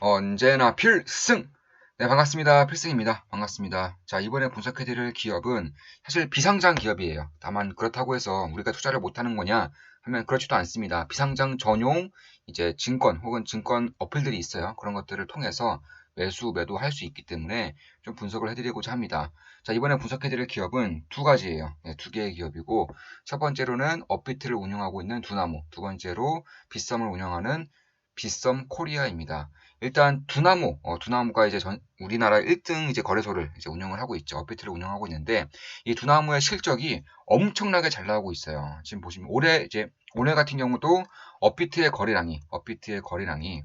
언제나 필승! 네, 반갑습니다. 필승입니다. 반갑습니다. 자, 이번에 분석해드릴 기업은 사실 비상장 기업이에요. 다만 그렇다고 해서 우리가 투자를 못하는 거냐 하면 그렇지도 않습니다. 비상장 전용 이제 증권 혹은 증권 어플들이 있어요. 그런 것들을 통해서 매수, 매도 할 수 있기 때문에 좀 분석을 해드리고자 합니다. 자, 이번에 분석해드릴 기업은 두 가지예요. 네, 두 개의 기업이고 첫 번째로는 업비트를 운영하고 있는 두나무, 두 번째로 빗썸을 운영하는 빗썸 코리아입니다. 일단 두나무, 어, 두나무가 이제 전, 우리나라 1등 이제 거래소를 이제 운영을 하고 있죠. 업비트를 운영하고 있는데 이 두나무의 실적이 엄청나게 잘 나오고 있어요. 지금 보시면 올해 이제 올해 같은 경우도 업비트의 거래량이 업비트의 거래량이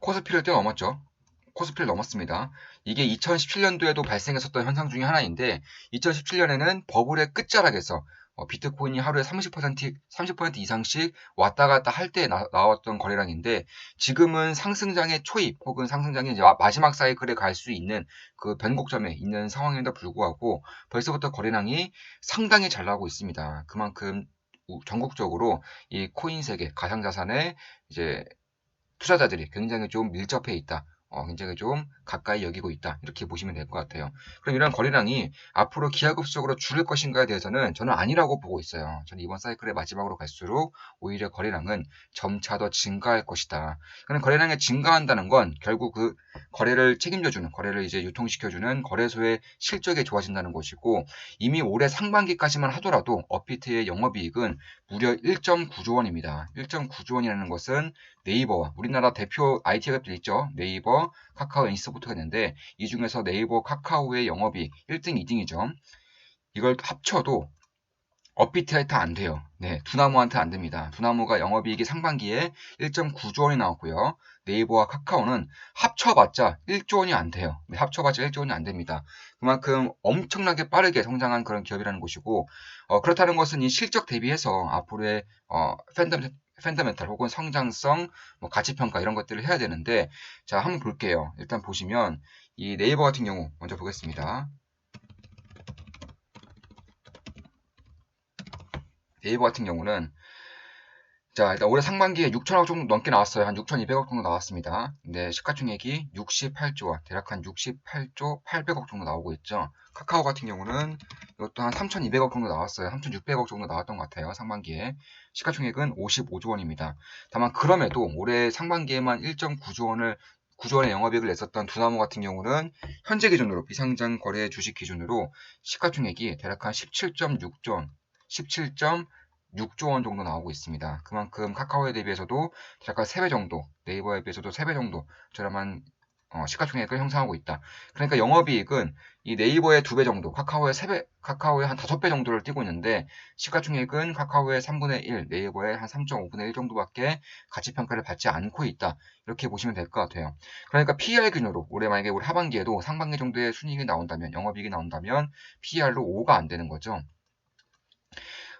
코스피를 뛰어넘었죠. 코스피를 넘었습니다. 이게 2017년도에도 발생했었던 현상 중에 하나인데 2017년에는 버블의 끝자락에서 어, 비트코인이 하루에 30% 30% 이상씩 왔다 갔다 할 때 나왔던 거래량인데 지금은 상승장의 초입 혹은 상승장의 마지막 사이클에 갈 수 있는 그 변곡점에 있는 상황임에도 불구하고 벌써부터 거래량이 상당히 잘 나오고 있습니다. 그만큼 전국적으로 이 코인 세계 가상자산에 이제 투자자들이 굉장히 좀 밀접해 있다. 어, 굉장히 좀 가까이 여기고 있다. 이렇게 보시면 될 것 같아요. 그럼 이런 거래량이 앞으로 기하급수적으로 줄을 것인가에 대해서는 저는 아니라고 보고 있어요. 저는 이번 사이클의 마지막으로 갈수록 오히려 거래량은 점차 더 증가할 것이다. 그럼 거래량이 증가한다는 건 결국 그 거래를 책임져주는, 거래를 이제 유통시켜주는 거래소의 실적이 좋아진다는 것이고 이미 올해 상반기까지만 하더라도 업비트의 영업이익은 무려 1.9조 원입니다. 1.9조 원이라는 것은 네이버와 우리나라 대표 IT 기업들 있죠. 네이버, 카카오, 인스타부터가 있는데 이 중에서 네이버, 카카오의 영업이 1등, 2등이죠. 이걸 합쳐도 업비트한테 안 돼요. 네, 두나무한테 안 됩니다. 두나무가 영업이익이 상반기에 1.9조 원이 나왔고요. 네이버와 카카오는 합쳐봤자 1조 원이 안 돼요. 네, 합쳐봤자 1조 원이 안 됩니다. 그만큼 엄청나게 빠르게 성장한 그런 기업이라는 것이고 어, 그렇다는 것은 이 실적 대비해서 앞으로의 어, 팬덤 팬더멘탈 혹은 성장성, 뭐 가치평가 이런 것들을 해야 되는데 자 한번 볼게요. 일단 보시면 이 네이버 같은 경우 먼저 보겠습니다. 네이버 같은 경우는 자 일단 올해 상반기에 6천억 정도 넘게 나왔어요. 한 6,200억 정도 나왔습니다. 근데 시가총액이 68조와 대략 한 68조 800억 정도 나오고 있죠. 카카오 같은 경우는 이것도 한 3,200억 정도 나왔어요. 3,600억 정도 나왔던 것 같아요. 상반기에. 시가총액은 55조 원입니다. 다만 그럼에도 올해 상반기에만 1.9조 원을 9조 원의 영업이익을 냈었던 두나무 같은 경우는 현재 기준으로 비상장 거래 주식 기준으로 시가총액이 대략 한 17.6조 원, 17.6조 원 정도 나오고 있습니다. 그만큼 카카오에 대비해서도 대략 한 3배 정도, 네이버에 비해서도 3배 정도 저렴한 어, 시가총액을 형성하고 있다. 그러니까 영업이익은 이 네이버의 두 배 정도, 카카오의 세 배, 카카오의 한 다섯 배 정도를 띄고 있는데 시가총액은 카카오의 3분의 1, 네이버의 한 3.5분의 1 정도밖에 가치 평가를 받지 않고 있다. 이렇게 보시면 될 것 같아요. 그러니까 PER 기준으로 올해 만약에 우리 하반기에도 상반기 정도의 순이익이 나온다면, 영업이익이 나온다면 PER로 5가 안 되는 거죠.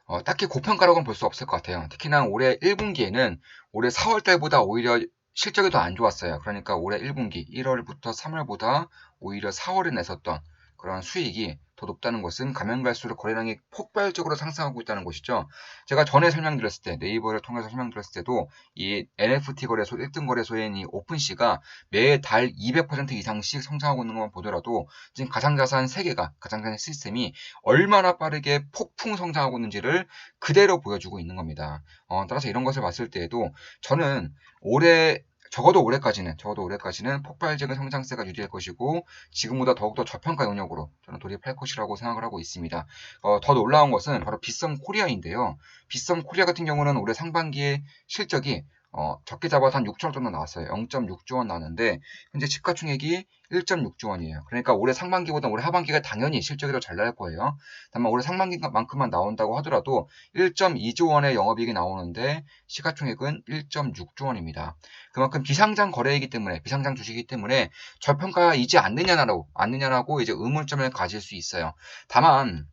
어, 딱히 고평가라고는 볼 수 없을 것 같아요. 특히나 올해 1분기에는 올해 4월 달보다 오히려 실적이 더 안 좋았어요. 그러니까 올해 1분기 1월부터 3월보다 오히려 4월에 냈었던 그런 수익이 더 높다는 것은 가면 갈수록 거래량이 폭발적으로 상승하고 있다는 것이죠. 제가 전에 설명드렸을 때 네이버를 통해서 설명드렸을 때도 이 NFT 거래소 1등 거래소인 이 오픈시가 매달 200% 이상씩 성장하고 있는 것만 보더라도 지금 가상자산 세계가 가상자산 시스템이 얼마나 빠르게 폭풍 성장하고 있는지를 그대로 보여주고 있는 겁니다. 어, 따라서 이런 것을 봤을 때에도 저는 올해 적어도 올해까지는 적어도 올해까지는 폭발적인 성장세가 유지할 것이고 지금보다 더욱더 저평가 영역으로 저는 돌입할 것이라고 생각을 하고 있습니다. 어, 더 놀라운 것은 바로 비썸 코리아인데요. 비썸 코리아 같은 경우는 올해 상반기에 실적이 어, 적게 잡아서 한 6천 원 정도 나왔어요. 0.6조 원 나왔는데 현재 시가총액이 1.6조 원이에요. 그러니까 올해 상반기보다 올해 하반기가 당연히 실적이 더 잘 나올 거예요. 다만 올해 상반기만큼만 나온다고 하더라도 1.2조 원의 영업이익이 나오는데 시가총액은 1.6조 원입니다. 그만큼 비상장 거래이기 때문에 비상장 주식이기 때문에 저평가이지 않느냐라고 않느냐라고 이제 의문점을 가질 수 있어요. 다만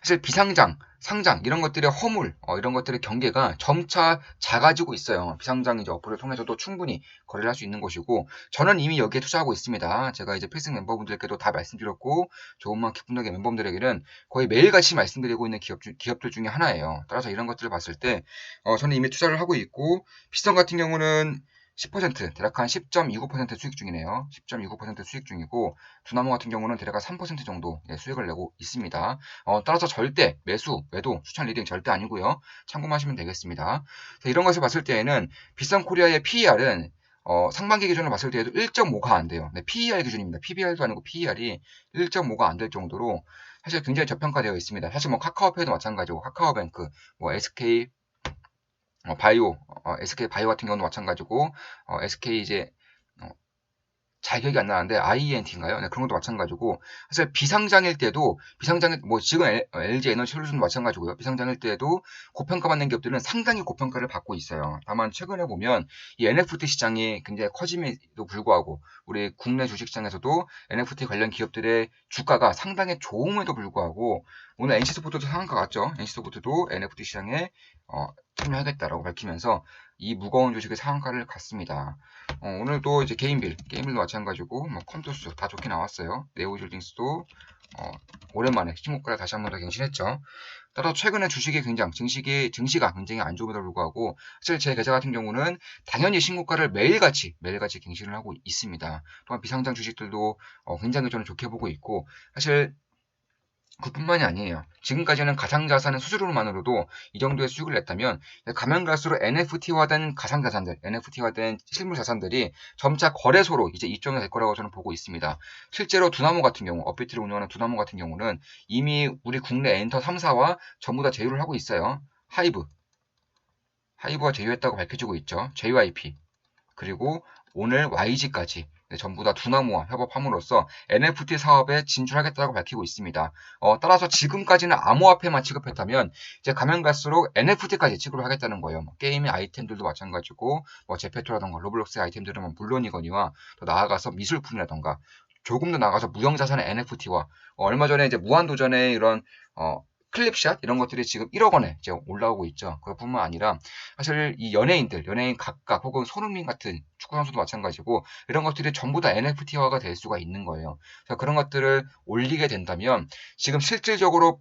사실 비상장 상장 이런 것들의 허물 어, 이런 것들의 경계가 점차 작아지고 있어요. 비상장 이제 어플을 통해서도 충분히 거래를 할 수 있는 것이고 저는 이미 여기에 투자하고 있습니다. 제가 이제 필승 멤버분들께도 다 말씀드렸고 조금만 기쁨나게 멤버분들에게는 거의 매일같이 말씀드리고 있는 기업 주, 기업들 중에 하나예요. 따라서 이런 것들을 봤을 때 어, 저는 이미 투자를 하고 있고 피성 같은 경우는 10% 대략 한 10.29% 수익 중이네요. 10.29% 수익 중이고 두나무 같은 경우는 대략 한 3% 정도 예, 수익을 내고 있습니다. 어, 따라서 절대 매수, 매도, 추천 리딩 절대 아니고요. 참고하시면 되겠습니다. 이런 것을 봤을 때에는 비싼 코리아의 PER은 어, 상반기 기준으로 봤을 때에도 1.5가 안 돼요. 네, PER 기준입니다. PBR도 아니고 PER이 1.5가 안 될 정도로 사실 굉장히 저평가되어 있습니다. 사실 뭐 카카오페이도 마찬가지고 카카오뱅크, 뭐 SK 어, 바이오, 어, SK 바이오 같은 경우도 마찬가지고 어, SK 이제 어, 잘 기억이 안 나는데 IENT인가요? 네, 그런 것도 마찬가지고 사실 비상장일 때도 비상장일 뭐 지금 LG 에너지 솔루션도 마찬가지고요. 비상장일 때도 고평가받는 기업들은 상당히 고평가를 받고 있어요. 다만 최근에 보면 이 NFT 시장이 굉장히 커짐에도 불구하고 우리 국내 주식시장에서도 NFT 관련 기업들의 주가가 상당히 좋음에도 불구하고 오늘 NC소프트도 상한가 같죠? NC소프트도 NFT 시장에 어, 참여하겠다라고 밝히면서 이 무거운 주식의 상한가를 갔습니다. 어, 오늘도 이제 개인빌, 게임빌도 마찬가지고 뭐 컴투스 다 좋게 나왔어요. 네오홀딩스도 어, 오랜만에 신고가를 다시 한 번 더 갱신했죠. 따라서 최근에 주식이 굉장히 증식이 증시가 굉장히 안 좋음에도 불구하고 사실 제 계좌 같은 경우는 당연히 신고가를 매일같이 매일같이 갱신을 하고 있습니다. 또한 비상장 주식들도 어, 굉장히 저는 좋게 보고 있고 사실 그뿐만이 아니에요. 지금까지는 가상자산의 수수료만으로도 이 정도의 수익을 냈다면 가면 갈수록 NFT화된 가상자산들, NFT화된 실물자산들이 점차 거래소로 이제 이쪽이 될 거라고 저는 보고 있습니다. 실제로 두나무 같은 경우, 업비트를 운영하는 두나무 같은 경우는 이미 우리 국내 엔터 3사와 전부 다 제휴를 하고 있어요. 하이브, 하이브가 제휴했다고 밝혀지고 있죠. JYP, 그리고 오늘 YG까지 네, 전부 다 두나무와 협업함으로써 NFT 사업에 진출하겠다고 밝히고 있습니다. 어, 따라서 지금까지는 암호화폐만 취급했다면 이제 가면 갈수록 NFT까지 취급을 하겠다는 거예요. 뭐 게임의 아이템들도 마찬가지고 뭐 제페토라던가 로블록스의 아이템들은 뭐 물론이거니와 또 나아가서 미술품이라던가 조금 더 나가서 무형자산의 NFT와 어, 얼마 전에 이제 무한도전의 이런 어, 클립샷 이런 것들이 지금 1억 원에 이제 올라오고 있죠. 그뿐만 아니라 사실 이 연예인들, 연예인 각각 혹은 손흥민 같은 축구 선수도 마찬가지고 이런 것들이 전부 다 NFT화가 될 수가 있는 거예요. 그런 것들을 올리게 된다면 지금 실질적으로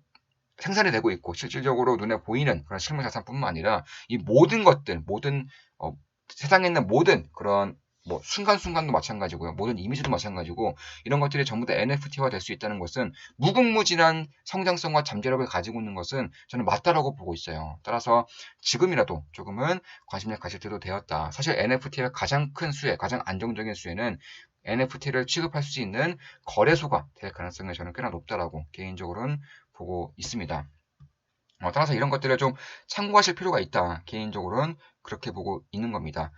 생산이 되고 있고 실질적으로 눈에 보이는 그런 실물 자산뿐만 아니라 이 모든 것들, 모든 어, 세상에 있는 모든 그런 뭐 순간순간도 마찬가지고요. 모든 이미지도 마찬가지고 이런 것들이 전부 다 NFT화 될 수 있다는 것은 무궁무진한 성장성과 잠재력을 가지고 있는 것은 저는 맞다라고 보고 있어요. 따라서 지금이라도 조금은 관심을 가질 때도 되었다. 사실 NFT의 가장 큰 수혜, 가장 안정적인 수혜는 NFT를 취급할 수 있는 거래소가 될 가능성이 저는 꽤나 높다라고 개인적으로는 보고 있습니다. 어, 따라서 이런 것들을 좀 참고하실 필요가 있다. 개인적으로는 그렇게 보고 있는 겁니다.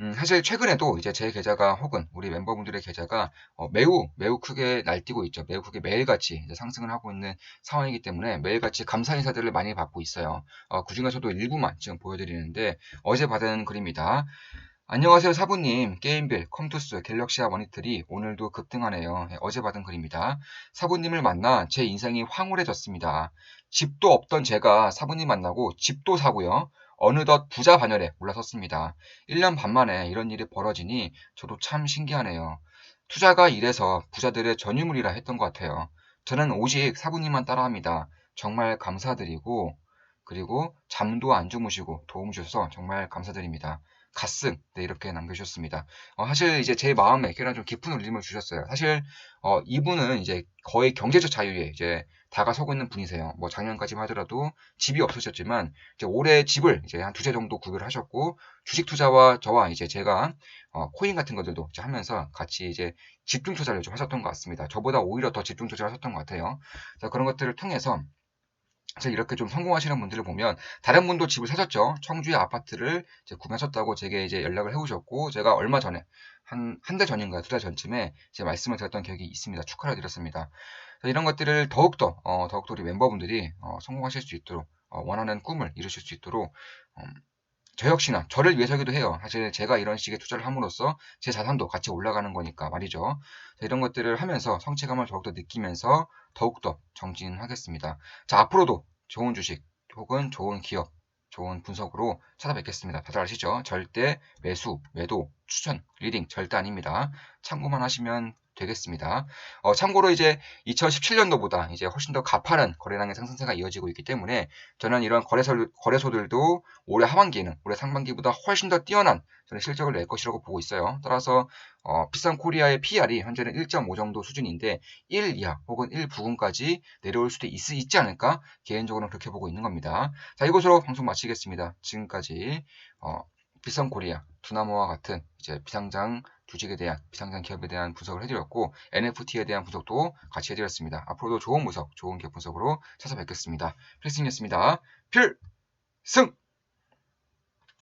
음, 사실 최근에도 이제 제 계좌가 혹은 우리 멤버분들의 계좌가 어, 매우 매우 크게 날뛰고 있죠. 매우 크게 매일같이 상승을 하고 있는 상황이기 때문에 매일같이 감사 인사들을 많이 받고 있어요. 어, 그 중에서도 일부만 지금 보여드리는데 어제 받은 글입니다. 안녕하세요 사부님 게임빌 컴투스 갤럭시아 머니터리 오늘도 급등하네요 네, 어제 받은 글입니다 사부님을 만나 제 인생이 황홀해졌습니다 집도 없던 제가 사부님 만나고 집도 사고요 어느덧 부자 반열에 올라섰습니다. 1년 반 만에 이런 일이 벌어지니 저도 참 신기하네요. 투자가 이래서 부자들의 전유물이라 했던 것 같아요. 저는 오직 사부님만 따라합니다. 정말 감사드리고 그리고 잠도 안 주무시고 도움 주셔서 정말 감사드립니다. 갓승 네, 이렇게 남겨주셨습니다. 어, 사실 이제 제 마음에 꽤나 좀 깊은 울림을 주셨어요. 사실 어, 이분은 이제 거의 경제적 자유에 이제 다가서고 있는 분이세요. 뭐 작년까지만 하더라도 집이 없으셨지만 이제 올해 집을 이제 한 두채 정도 구입을 하셨고 주식 투자와 저와 이제 제가 어, 코인 같은 것들도 하면서 같이 이제 집중 투자를 좀 하셨던 것 같습니다. 저보다 오히려 더 집중 투자를 하셨던 것 같아요. 자, 그런 것들을 통해서 이렇게 좀 성공하시는 분들을 보면 다른 분도 집을 사셨죠. 청주의 아파트를 구매하셨다고 제게 이제 연락을 해오셨고 제가 얼마 전에 한 한 달 전인가요? 두달 전쯤에 제 말씀을 드렸던 기억이 있습니다. 축하를 드렸습니다. 이런 것들을 더욱더 어, 더욱더 우리 멤버분들이 어, 성공하실 수 있도록 어, 원하는 꿈을 이루실 수 있도록 음, 저 역시나 저를 위해서기도 해요. 사실 제가 이런 식의 투자를 함으로써 제 자산도 같이 올라가는 거니까 말이죠. 이런 것들을 하면서 성취감을 더욱더 느끼면서 더욱더 정진하겠습니다. 자 앞으로도 좋은 주식 혹은 좋은 기업 좋은 분석으로 찾아뵙겠습니다. 다들 아시죠? 절대 매수, 매도, 추천, 리딩 절대 아닙니다. 참고만 하시면 되겠습니다. 어, 참고로 이제 2017년도보다 이제 훨씬 더 가파른 거래량의 상승세가 이어지고 있기 때문에 저는 이런 거래소, 거래소들도 올해 하반기에는 올해 상반기보다 훨씬 더 뛰어난 저는 실적을 낼 것이라고 보고 있어요. 따라서 어, 비싼 코리아의 PR이 현재는 1.5 정도 수준인데 1 이하 혹은 1 부근까지 내려올 수도 있, 있지 않을까 개인적으로는 그렇게 보고 있는 겁니다. 자 이것으로 방송 마치겠습니다. 지금까지 어, 비싼 코리아, 두나무와 같은 이제 비상장 주식에 대한 비상장 기업에 대한 분석을 해드렸고 NFT에 대한 분석도 같이 해드렸습니다. 앞으로도 좋은 분석, 좋은 기업 분석으로 찾아뵙겠습니다. 필승이었습니다. 필승!